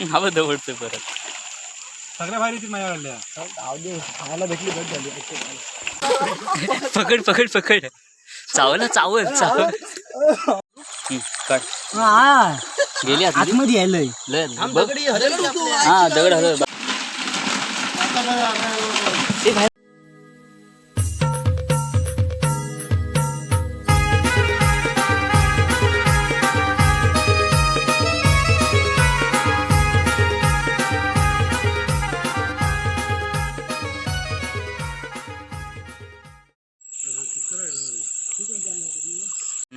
हा बघ दवडतोय परत. सगळ्या भारी ती माझ्या काढल्या खायला भेटली भेट झाली पकड पकड पकड. चावला चावल चावल. हा गेली आतमध्ये यायलंय लय. बघ. हा दगड हलव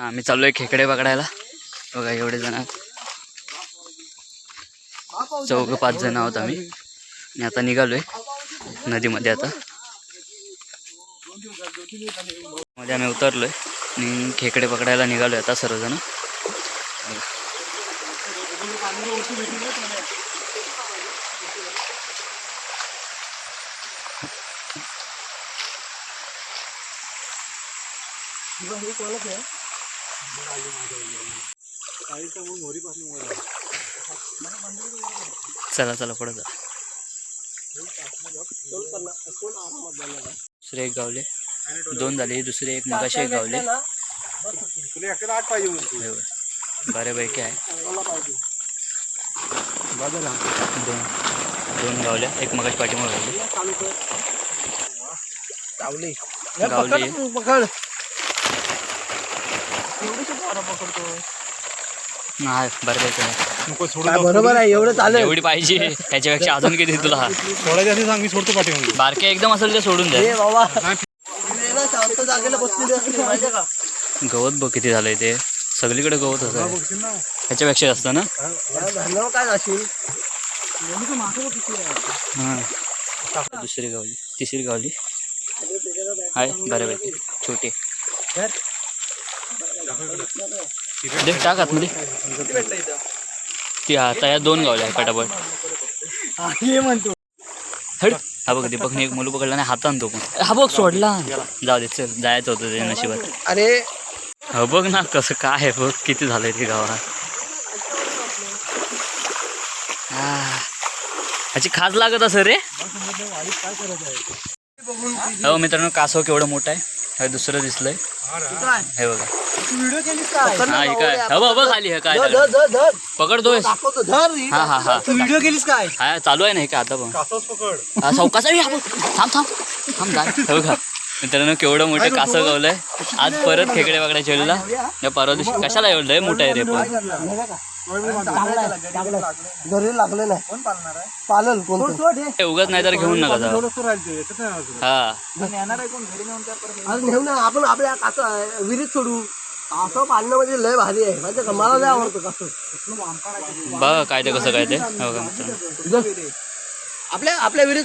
ना आम्ही चाललोय खेकडे पकडायला. बघा एवढे जण चौघ पाच जण आहोत आम्ही. आणि आता निघालोय नदीमध्ये आता. मध्ये आम्ही उतरलोय. आणि खेकडे पकडायला निघालोय आता सर्वजण. चला चला पुढे जा. दुसरे एक गावले. दोन झाले दुसरे एक मगाशी एक गावले. बऱ्यापैकी आहे. दोन दोन गावल्या एक मगाशी पाठीमागे गावले. चावले नाही सोडून. बरोबर आहे एवढं चालेल. एवढी पाहिजे त्याच्यापेक्षा अजून किती तुला? सोडायची असेल सांग मी सोडतो पाठीमागे. बारके एकदम असेल ते सोडून बाबा. का गवत बघ किती झालंय ते. सगळीकडे गवत होत. ह्याच्यापेक्षा जास्त ना? काय हां. दुसरी गावली तिसरी गावली. आहे बऱ्यापैकी छोटी. दे टाक आतमध्ये. ती आता या दोन गावल्या आहे पटापट. हे म्हणतो हड हा बघ दीपकने एक मुलं पकडला आणि हातान तो पण. हा बघ सोडला. जाऊ दे चल जायचं होतं ते नशिबात. अरे. हा बघ ना कसं काय आहे बघ किती झालंय ते गावात. हा. ह्याची खाज लागत असं रे. हो मित्रांनो कासव केवढं मोठं आहे? हे दुसरं दिसलंय? काय? हे बघा. तू व्हिडिओ केलीस काय? हा हे काय? हा बघ बघ खाली हे काय धर धर धर धर. पकडतोय ही. हा हा हा. तू व्हिडिओ केलीस काय? हा चालू आहे ना हे काय आता हा, सावकाश आहे, हा बघ. थांब थांब. थांब जा. हे बघा. मित्रांनो केवढं मोठं कासव गावलंय. आज परत खेकडे बघायला चेवलेला या परवा दिवशी कशाला एवढं लय मोठं आहे रे पण. घरी लागलं नाही. कोण पालणार आहे? पालल कोण हे. उगाच नाही तर घेऊन नका. हा. नेऊ ना आपण आपल्या कासं विहिरीत सोडू. कासव पालणं म्हणजे लय भारी आहे. माहिती का? मला लय आवडतं कासव बघा काय ते कसं काय ते. हे आपल्या आपल्या विहिरीत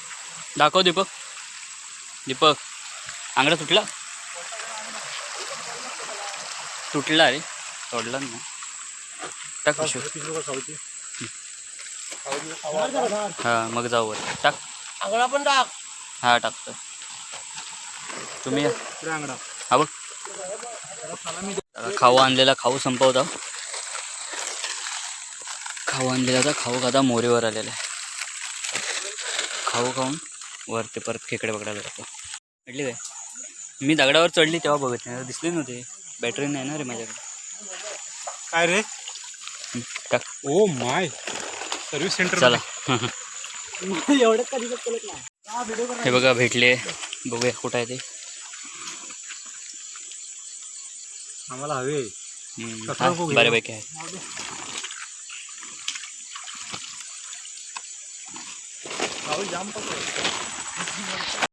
दाखव दीपक. दीपक आंगडा तुटला तुटला रे. सोडला ना. टाक. हा मग जाऊ वर. टाक. आंगळा पण टाक. हा टाकतो. तुम्ही हा बघ. खाऊ आणलेला खाऊ संपवता. खाऊ आणलेला आता खाऊ खाता मोरीवर आलेला आहे. खाऊ खाऊन. वरती परत खेकडे पकडायला जातो म्हटली काय? मी दगडावर चढली तेव्हा बघत नाही दिसले नव्हते. बॅटरी नाही ना रे माझ्याकडे. काय रे? टाक. Oh my. सर्व्हिस सेंटर चला. एवढं कधी कळत नाही हे बघा भेटले. बघूया कुठं आहे ते. आम्हाला हवे? बऱ्यापैकी आहे.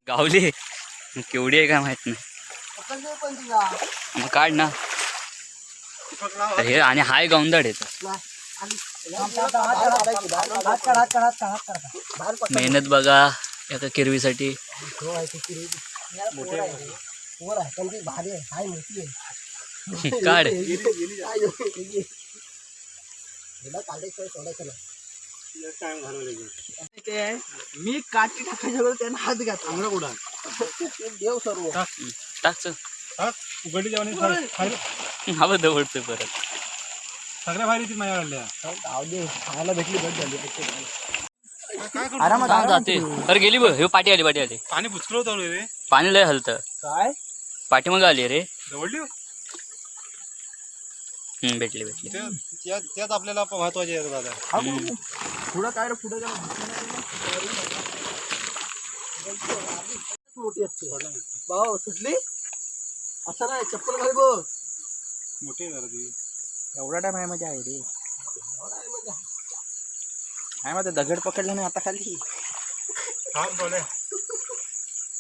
गावली. केवढी आहे काय माहीत नाही. मग काढ ना. हे आणि हाय गावंदाड येत मेहनत बघा एका किरवीसाठी. काढ हिला काढायचं सोडायचं नाही टाइम घालवले मी काठी टाकायच्या त्यांना हात घातला. देव सर्व. टाकच हा उघडली जेवण हवं दवडतोय परत. सगळ्या भारी ती माझ्या खायला भेटली बस झाली. काय करतो? आरामात जाते. अरे गेली बघ हे पाठी आली पाठी आली. पाणी बुचकलं होतं रे. पाणी लय हलतं. काय? पाठी मग आली रे. हम्म, भेटली भेटली. त्या- त्यात आपल्याला महत्त्वाचे आहे दादा. हम्म. पुढं काय रे पुढं काय मोठी असते भाऊ सुटली? असं नाही चप्पल घाल बघ. मोठी आहे जरा ती. एवढा टाइम आहे मजा आहे रे काय माझं दगड पकडलं नाही आता खाली. थांब बोले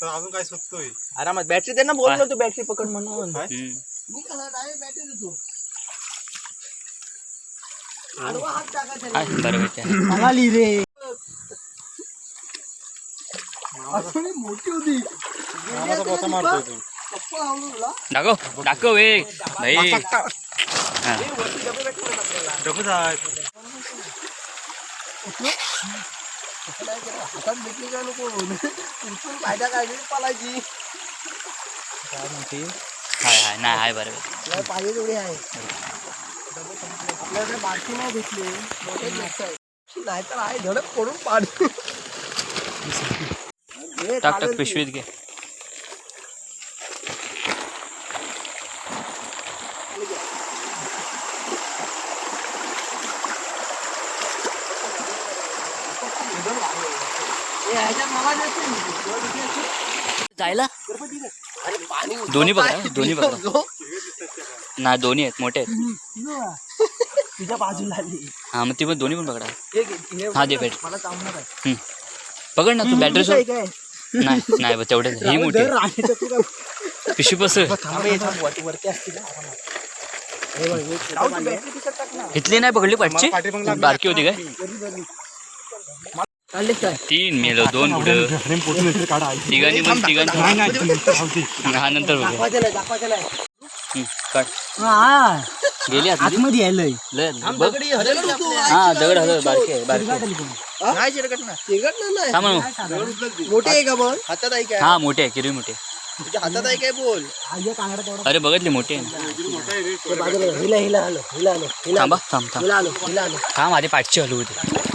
तर अजून काय सुचतोय आरामात बॅटरी त्यांना बोललो तू बॅटरी पकड म्हणून. हम्म. मी कसा डायरेक्ट बॅटरी देतो आडवा हात टाकायचा हाय बरं भेटते म्हणाली रे असं मोठी होती मामाचा बोथा मारतोय तू चप्पल आवडून तुला दाखव दाखव ए भाई हा. वरती डबे भेटले ना आपल्याला डबच आहे असं नाही केलं. हातात भेटली का नको उचलून फायदा काढली पालायची हाय हाय नाही हाय बरं भेटते आपल्याला पाहिजे तेवढी आहे आपल्याकडे बारकी नाही भेटली मोठे जास्त आहे. धडक पडून पाडू टाक टाक. पिशवीत घे? जायला? दोन्ही बघा. दोन्ही बघा. नाही दोन्ही आहेत मोठे आहेत. तुझ्या बाजूला आली. हा मग ती पण दोन्ही पण पकडा. हे हे हा, दे बघ, भेट. मला चावणार आहे. हम्म. पकड ना तू बॅटरी काय सोड. काय? नाही नाही तेवढे ही मोठी दर राहण्याचं तू काय- पिशवी बस थांब थांब, वरती- वरती असतील ना, आरामात. बघ, छोटं पाणी आहे. इथली नाही पकडली पाठची. बारकी होती काय? तीन मेलो दोन पुढं. तिघांनी पण तिघांनी नंतर. हा बघू. काढ हा. गेली आतमध्ये? लय बघ हा दगड हलव बारकी बारकी आहे. नाही चिरगटणार चिरगटणार नाही थांब ना मग. मोठी आहे का बोल? हातात आहे काय? हा मोठी आहे किरवी मोठी आहे. तुझ्या हातात आहे काय बोल? अरे बघितली मोठी आहे ते बाजूला घे. हिला हिला आलो हिला आलो हिला थांबा थांब थांब. हिला आलो हिला आलो थांब आधी पाठची हलवू दे.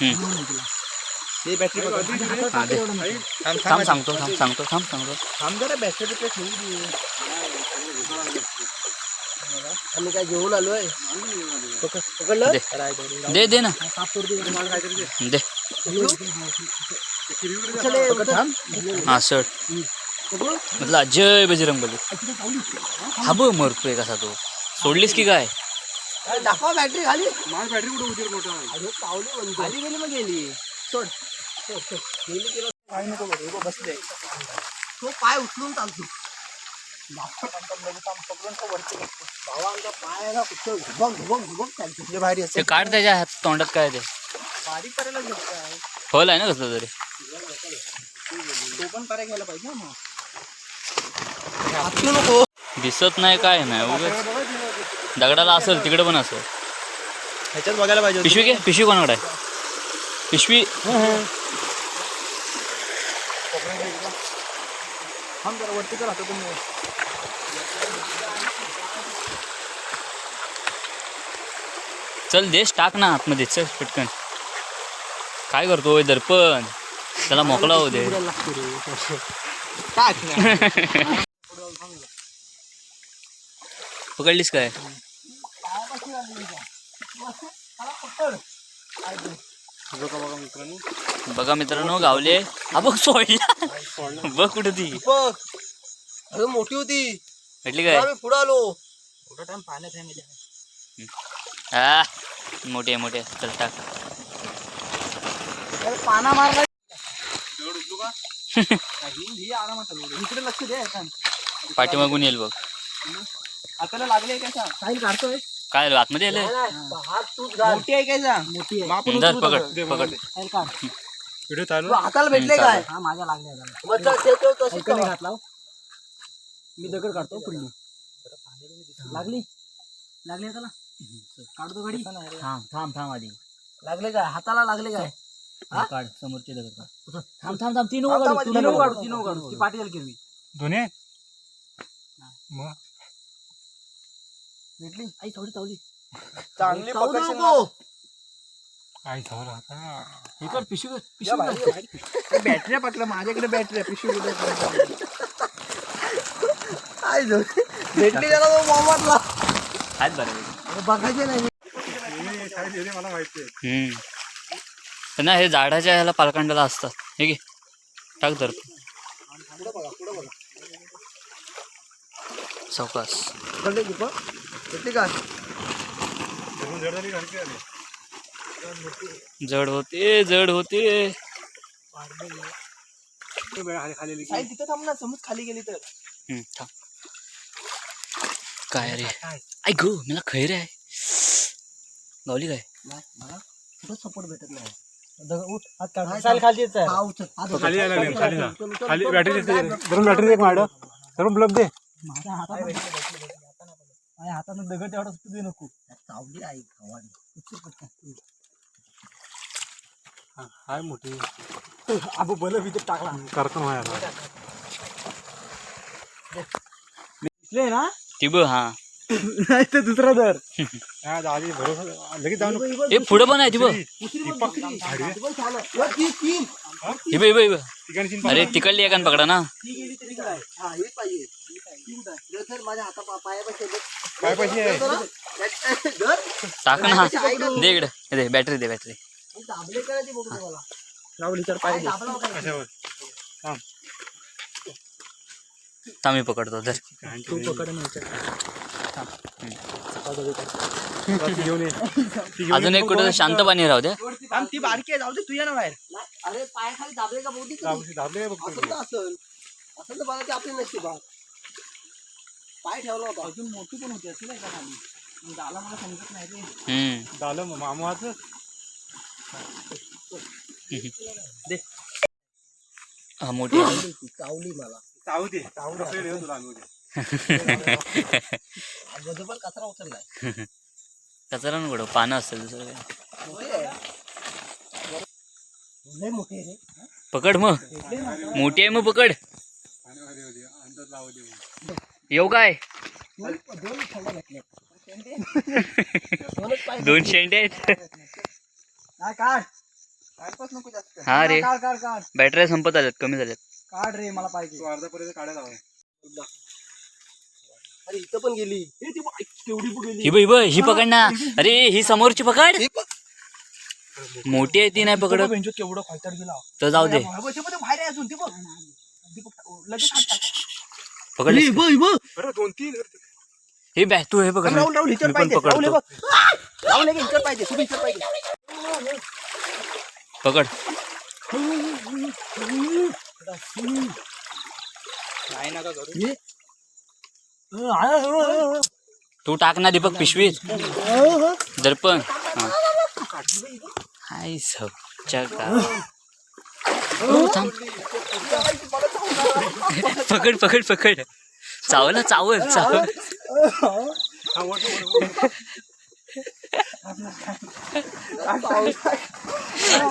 हम्म. ते बॅटरी हा दे थांब सांगतो थांब सांगतो थांब सांगतो थांब जरा बॅटरी बिटरी ठेवू दे आम्ही काय घेऊन आलोय पकड- पकडलं दे दे दे ना दे हे. हा सर? म्हटलं जय बजरंग बली हा बघ मरतोय कसा तो सोडलीस की काय दाखवा बॅटरी खाली माझी बॅटरी कुठे रे मोठं अरे पावली म्हणतो खाली गेली मग गेली सोड. सोड. गेली की नाही? काय नको बघ, बसले तो पाय उचलून चालतो. ते काढ त्याच्या हात तोंडात काय ते. बारीक करायला फल आहे ना कसलं तरी. तो पण पर्याय घ्यायला पाहिजे ना नको. दिसत नाही काय नाही उगाच. दगडाला असेल तिकडे पण असेल. ह्याच्यात बघायला पाहिजे पिशवी घे पिशवी कोणाकडे आहे? पिशवी? वरती कर तुम्ही. चल देश टाक ना आतमध्ये चल पटकन. काय करतोय दर्पण? त्याला मोकळा होऊ दे. पकडलीस काय? बघा बघा मित्रांनो. बघा मित्रांनो गावले हा बघ सोडला. बघ कुठं ती. बघ. अरे मोठी होती. भेटली काय? आम्ही पुढे आलो. एवढा टाइम पाण्यात आहे म्हणजे हा मोठी मोठी चल टाक. पाना मारला. दगड उचलू का? ही आरामात चालू इकडे लक्ष दे आता पाठीमागून येईल बघ. हाताला लागले काय सांग साहिल काढतोय. काय आतमध्ये आले? मोठी आहे काय मोठी आहे. धर पकड. पकड. व्हिडिओ चालू? हाताला भेटले काय. हा माझ्या लागले हाताला ऐकून नाही घातला हो. मी दगड काढतो पुढली लागली? लागली हाताला काढतो गाडी. थांब थांब थांब आधी. लागले काय? हाताला लागले काय? हा? काढ समोरचे दगड काढ. थांब थांब थांब तीन काढू तीनों. काढू तीनों काढू. ती पाठी झाली किरवी दोन्ही मग? भेटली? आई थोडी चावली चांगली काय झालं आता. हे कर पिशवी पिशवी. बॅटऱ्या पटल्या माझ्याकडे बॅटऱ्या पिशवी भेटली त्याला तो मोहम्मदला आहेत बरं बघायचे नाही. हे आहे ना हे झाडाच्या ह्याला पालकांडाला असतात. हे घे. टाक धर. कळले की पण भेटली का? जड होते जड होते. तिथं थांब ना समज खाली गेली तर. थांब. काय रे? ऐक गो मला खैर आहे. गावली काय? मला कुठं सपोर्ट भेटत नाही. बॅटरी धरून बॅटरी एक माड धरून ब्लब दे. माझ्या हातानं दगड तेवढा सुटू दे नको. चावली आई खवाडी हाय मोठी. अबो बल भीतर टाकला. दिसले ना? ती बघ हा. नाही तर दुसरा दर हा आधी भरोसा लगेच जाऊन ए पुढं पण आहे ती बघ. अरे तिकडली एकान पकडा ना. माझ्या हाता पायापाशी काय पाहिजे आहे? टाक ना. दे इकडे. हे दे बॅटरी दे बॅटरी दाबले करायचे बघू दे मला लावली तर पाहिजे. कशावर? थांब. थांब मी पकडतो धर. तू पकड नाही घेऊन ये. ती घेऊन अजून एक कुठं शांत पाणी राहू दे. ती बारकी आहे. जाऊ दे तुझ्या ना बाहेर. अरे पाय खाली दाबले का बोलती दाबले दाबले बघतो असं तर असल. असं तर बघा ते आपली नसते बा पाय ठेवला होता. अजून मोठी पण होती असेल का खाली? झाला मला समजत नाही रे. मामाचं? हा मोठी. चावली मला. चावू दे चावू दे तुला कचरा उचललाय. कचरा नको पानं असेल दुसरं काय? पकड मग. मोठी आहे. मग पकड. अंदाज लावू दे येऊ काय? दोन शेंडे आहेत. हा हा रे. बॅटऱ्या संपत आल्यात कमी झाल्यात. काढ रे मला पाहिजे. तू अर्धापर्यंत काढायला हवा. अरे इथं पण गेली. हे ही ही ही. पकड ना. अरे ही समोरची पकड. मोठी आहे ती नाही पकडत. केवढं तर जाऊ दे. अजून पकडली हे बघ, हे बघ. बरं दोन तीन. हे बॅ तू हे पकड राहुल राहुल मी पण पाहिजे राहुल हे पकडतो बघ. आ! राहुल हे घे, हिच्यावर पाहिजे तू हिच्यावर पाहिजे. पकड. काय नका करू. हे? तू टाक ना दीपक पिशवीत. दर्पण. हा. हाय सबच्या का हो, थांब. पकड पकड पकड. चावला चावल चावल.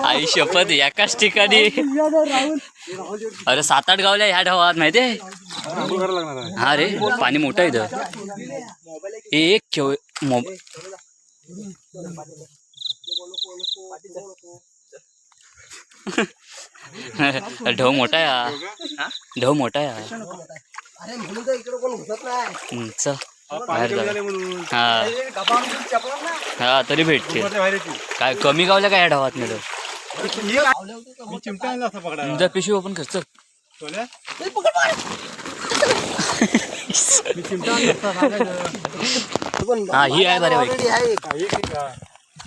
आई शपथ एकाच ठिकाणी. अरे सात आठ गावल्या ह्या ढवात माहितीये? आहे. हा रे पाणी मोठं आहे इथं. एक खेळ मोबाईल ढव मोठा आहे हा. ढव मोठा आहे हा. चल. हा, बाहेर जा. तरी भेटते. काय कमी गावल्या काय ह्या ढवात नाही तुमचा पिशवी ओपन कर चल. हा, ही आहे हा.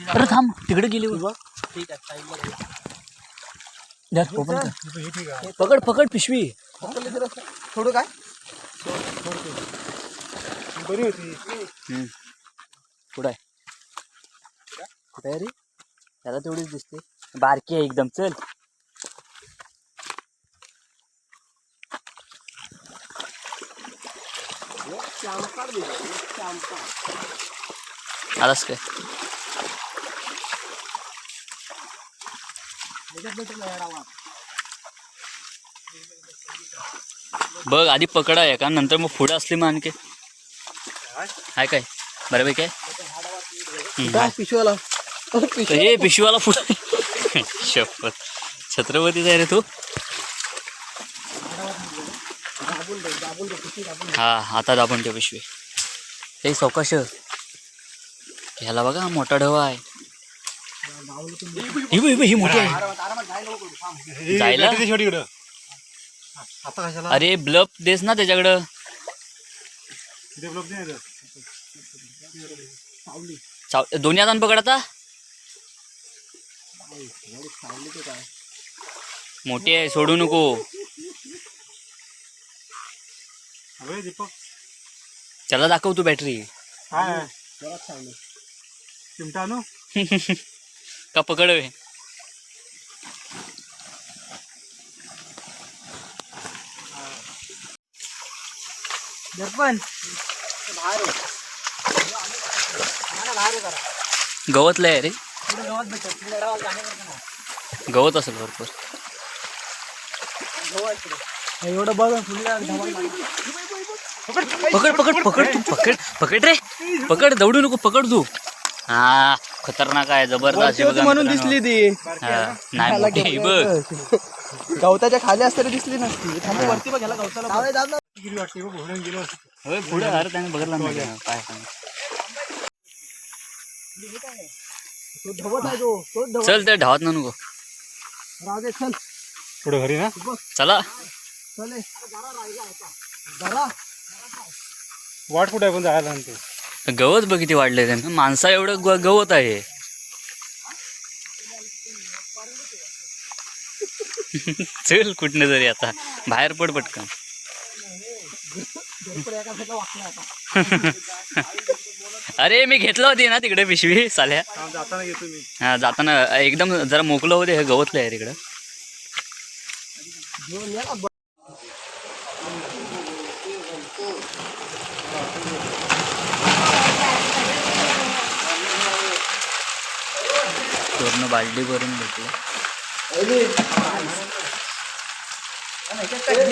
अरे थांब तिकडे गेली बघ. ठीक आहे. धर, कर. हे पकड पकड पिशवी. थोडं काय? बरी होती. कुठं आहे? कुठं आहे रे? त्याला तेवढीच दिसते. बारकी आहे एकदम चल. आलास काय? बघ आधी पकडा आहे का नंतर मग पुढं असली मग आणखी. हाय काय? बऱ्यापैकी आहे? काय पिशवाला हे पिशवाला फुल शपथ. छत्रपतीच आहे रे तू. हा आता दाबून ठेव पिशवी. हे सावकाश ह्याला बघा मोठा ढवा आहे. ही बघ, ही बघ, ही मोठी आहे. ही जायला? बॅटरी शेवटी इकडं. आता कशाला? अरे ब्लब देस ना त्याच्याकडं. नाही. चाव- दोन्ही हातान पकड आता. मोठी आहे सोडू नको. दीपक. त्याला दाखव तू बॅटरी काय? चिमटा आणू? का पकडवे? दर्पण. गवतलं आहे रे. गावात गावात. गवत असेल भरपूर. एवढं बघ. पकड पकड पकड तू पकड पकड रे. पकड दौडू नको पकड तू. हा. खतरनाक आहे जबरदस्त म्हणून दिसली ती. हा, नाही मोठी आहे, बघ. गवताच्या खाली असतरी दिसली नसती. थांबा, वरती बघ ह्याला गवताला बघ. होय पुढे अरे त्याने बघितलं नाही का? काय सांग तो धवत आहे तो चल ना नको राहू दे चल. पुढे घरी ना? चला. चल ए. जरा वाट कुठे आहे पण जायला आणते गवत बघ किती वाढले त्यांना. माणसा एवढं ग- गवत आहे. चल कुठनं जरी आता. बाहेर पड पटकन. अरे मी घेतलं होती ना तिकडे पिशवी साल्या. हा जाताना एकदम जरा मोकलं होते हे गवतलं आहे तिकडं. घेऊन ये ना पूर्ण बालडी भरून घेतलं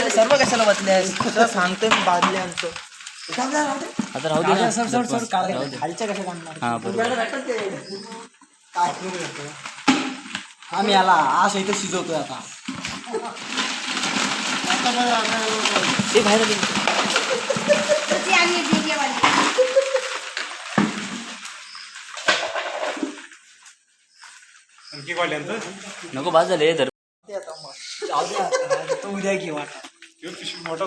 सर्व कशाला तुला सांगतोय मी बादल्यांचं आता राहू दे ना. सर सर सर राहू दे. खालच्या कशा काढणार? हा बरोबर. आम्ही याला आश इथे शिजवतोय आता. ते बाहेर नको बाद झाले धर. जाऊ द्या तो उद्या पिशवी मोठा